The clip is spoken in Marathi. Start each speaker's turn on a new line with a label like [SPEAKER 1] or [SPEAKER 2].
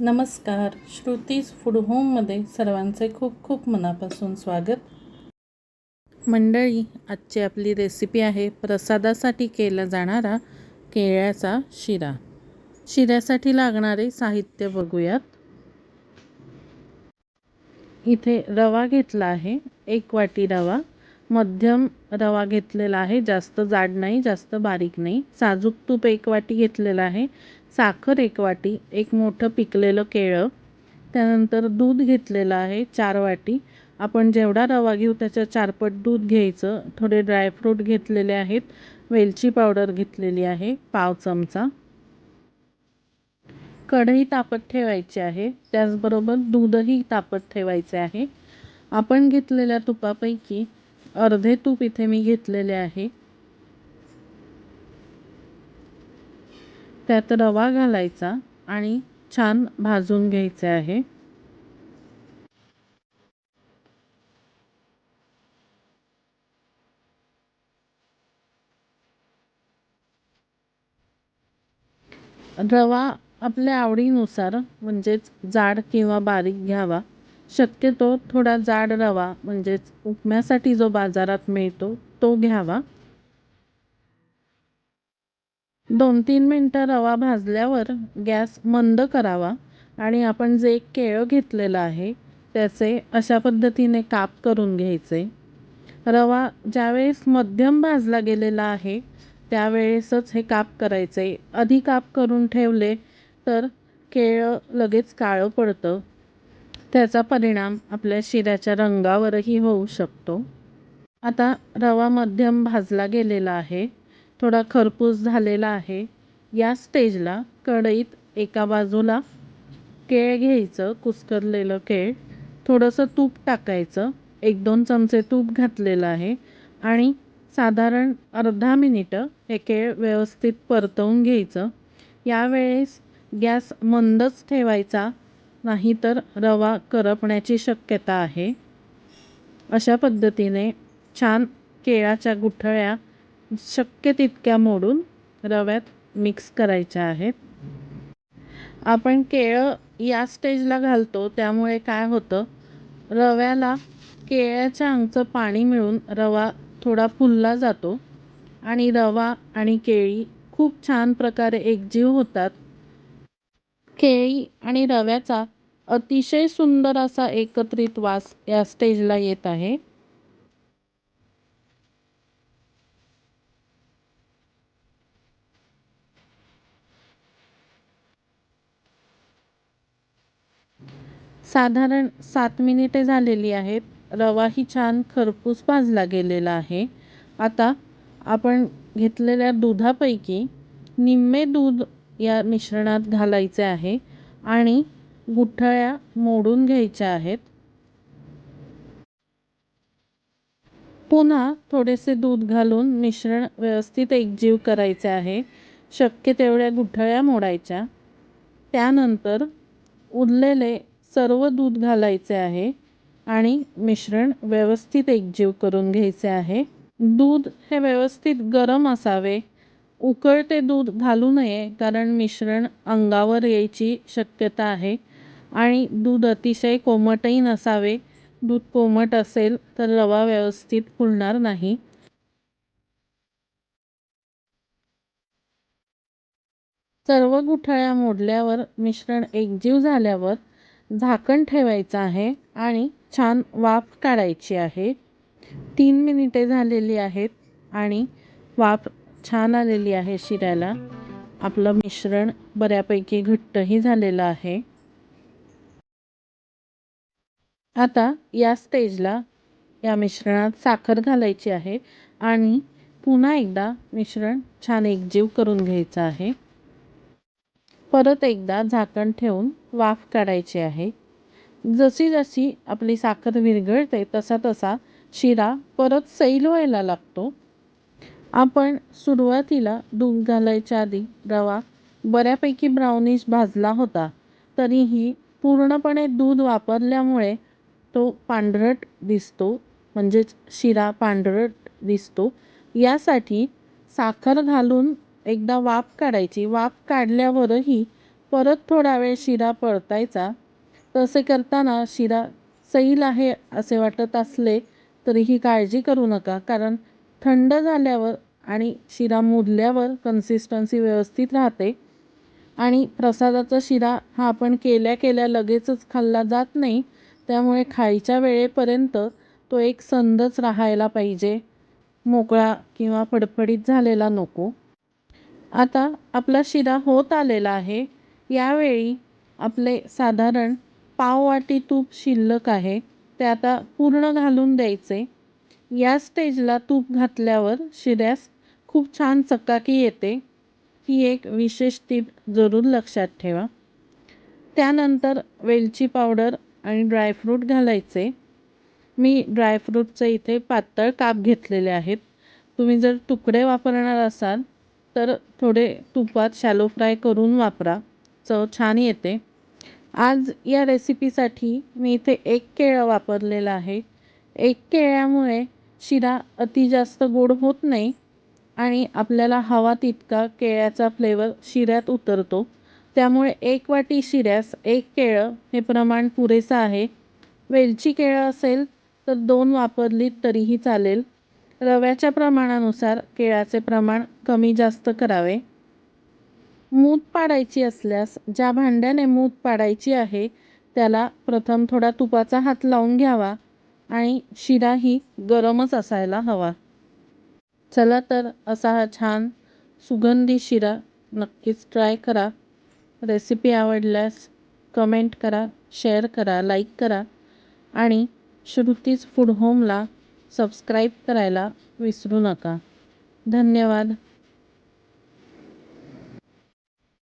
[SPEAKER 1] नमस्कार. श्रुतीज फूड होममध्ये सर्वांचे खूप खूप मनापासून स्वागत. मंडळी आजची आपली रेसिपी आहे प्रसादासाठी केला जाणारा केळ्याचा शिरा. शिऱ्यासाठी लागणारे साहित्य बघूयात. इथे रवा घेतला आहे एक वाटी रवा. मध्यम रवा घेतलेला आहे. जास्त जाड नाही जास्त बारीक नाही. साजूक तूप एक वाटी घेतलेलं आहे. साखर एक वाटी एक मोठं पिकलेलं केळं. त्यानंतर दूध घेतलेलं आहे चार वाटी. आपण जेवढा रवा घेऊ त्याच्या चारपट दूध घ्यायचं. थोडे ड्रायफ्रूट घेतलेले आहेत. वेलची पावडर घेतलेली आहे पाव चमचा. कढई तापत ठेवायची आहे. त्याचबरोबर दूधही तापत ठेवायचे आहे. आपण घेतलेल्या तुपापैकी अर्धे तूप इथे मी घेतलेले आहे. त्यात रवा घालायचा आणि छान भाजून घ्यायचे आहे. रवा आपल्या आवडीनुसार म्हणजेच जाड किंवा बारीक घ्यावा. शक्यतो थोडा जाड रवा म्हणजेच उपम्यासाठी जो बाजारात मिळतो तो घ्यावा. दोन तीन मिनटं रवा भाजल्यावर गॅस मंद करावा आणि आपण जे केळं घेतलेलं आहे त्याचे अशा पद्धतीने काप करून घ्यायचे. रवा ज्यावेळेस मध्यम भाजला गेलेला आहे त्यावेळेसच हे काप करायचे. आधी काप करून ठेवले तर केळं लगेच काळं पडतं. त्याचा परिणाम आपल्या शिऱ्याच्या रंगावरही होऊ शकतो. आता रवा मध्यम भाजला गेलेला आहे. थोडा खरपूस झालेला आहे. या स्टेजला कढईत एका बाजूला केळ घ्यायचं कुस्करलेलं केळ. थोडंसं तूप टाकायचं. एक दोन चमचे तूप घातलेलं आहे. आणि साधारण अर्धा मिनिटं हे केळ व्यवस्थित परतवून घ्यायचं. यावेळेस गॅस मंदच ठेवायचा. नाहीतर रवा करपण्याची शक्यता आहे. अशा पद्धतीने छान केळाच्या गुठळ्या शक्य तितक्या मोडून रव्यात मिक्स करायच्या आहेत. आपण केळं या स्टेजला घालतो त्यामुळे काय होतं? रव्याला केळ्याच्या अंगचं पाणी मिळून रवा थोडा फुलला जातो आणि रवा आणि केळी खूप छान प्रकारे एकजीव होतात. केळी आणि रव्याचा अतिशय सुंदर असा एकत्रित वास या स्टेजला येत आहे. साधारण सात मिनिटे झालेली आहेत. रवा ही छान खरपूस भाजला गेलेला आहे. आता आपण घेतलेल्या दुधापैकी निम्मे दूध या मिश्रणात घालायचे आहे आणि गुठळ्या मोडून घ्यायच्या आहेत. पुन्हा थोडेसे दूध घालून मिश्रण व्यवस्थित एकजीव करायचे आहे. शक्य तेवढ्या गुठळ्या मोडायच्या. त्यानंतर उरलेले सर्व दूध घालायचे आहे आणि मिश्रण व्यवस्थित एकजीव करून घ्यायचे आहे. दूध हे व्यवस्थित गरम असावे. उकळते दूध घालू नये कारण मिश्रण अंगावर यायची शक्यता आहे. आणि दूध अतिशय कोमटही नसावे. दूध कोमट असेल तर रवा व्यवस्थित फुलणार नाही. सर्व गुठळ्या मोडल्यावर मिश्रण एकजीव झाल्यावर झाकण ठेवायचं आहे आणि छान वाफ काढायची आहे. तीन मिनिटे झालेली आहेत आणि वाफ छान आलेली आहे शिऱ्याला आपलं मिश्रण बऱ्यापैकी घट्टही झालेलं आहे. आता या स्टेजला या मिश्रणात साखर घालायची आहे आणि पुन्हा एकदा मिश्रण छान एकजीव करून घ्यायचं आहे. परत एकदा झाकण ठेवून वाफ काढायची आहे. जशी जशी आपली साखर विरघळते तसा तसा शिरा परत सैल व्हायला लागतो. आपण सुरुवातीला दूध घालायच्या आधी रवा बऱ्यापैकी ब्राउनिश भाजला होता. तरीही पूर्णपणे दूध वापरल्यामुळे तो पांढरट दिसतो म्हणजेच शिरा पांढरट दिसतो. यासाठी साखर घालून एकदा वाफ काढायची. वाफ काढल्यावरही परत थोडा वेळ शिरा परतायचा. तसे करताना शिरा सैल आहे असे वाटत असले तरीही काळजी करू नका कारण थंड झाल्यावर आणि शिरा मुरल्यावर कन्सिस्टन्सी व्यवस्थित राहते. आणि प्रसादाचा शिरा हा आपण केल्या केल्या लगेचच खाल्ला जात नाही त्यामुळे खायच्या वेळेपर्यंत तो एक संदच राहायला पाहिजे. मोकळा किंवा फडफडीत झालेला नको. आता आपला शिरा होत आलेला आहे. यावेळी आपले साधारण पाव वाटी तूप शिल्लक आहे. ते आता पूर्ण घालून द्यायचे. या स्टेजला तूप घातल्यावर शिऱ्यास खूप छान चकाकी येते. ही एक विशेष टीप जरूर लक्षात ठेवा. त्यानंतर वेलची पावडर आणि ड्रायफ्रूट घालायचे. मी ड्रायफ्रूटचे इथे पातळ काप घेतलेले आहेत. तुम्ही जर तुकडे वापरणार असाल तर थोडे तुपात शॅलो फ्राय करून वापरा. चव छान येते. आज या रेसिपीसाठी मी इथे एक केळं वापरलेलं आहे. एक केळ्यामुळे शिरा अति जास्त गोड होत नाही आणि आपल्याला हवा तितका केळ्याचा फ्लेवर शिऱ्यात उतरतो. त्यामुळे एक वाटी शिऱ्यास एक केळं हे प्रमाण पुरेसं आहे. वेलची केळं असेल तर दोन वापरलीत तरीही चालेल. रव्याच्या प्रमाणानुसार केळाचे प्रमाण कमी जास्त करावे. मूत पाडायची असल्यास ज्या भांड्याने मूत पाडायची आहे त्याला प्रथम थोडा तुपाचा हात लावून घ्यावा. आणि शिराही गरमच असायला हवा. चला तर असा हा छान सुगंधी शिरा नक्कीच ट्राय करा. रेसिपी आवडल्यास कमेंट करा शेअर करा लाईक करा आणि श्रुतीज फूड होमला सबस्क्राईब करायला विसरू नका. धन्यवाद.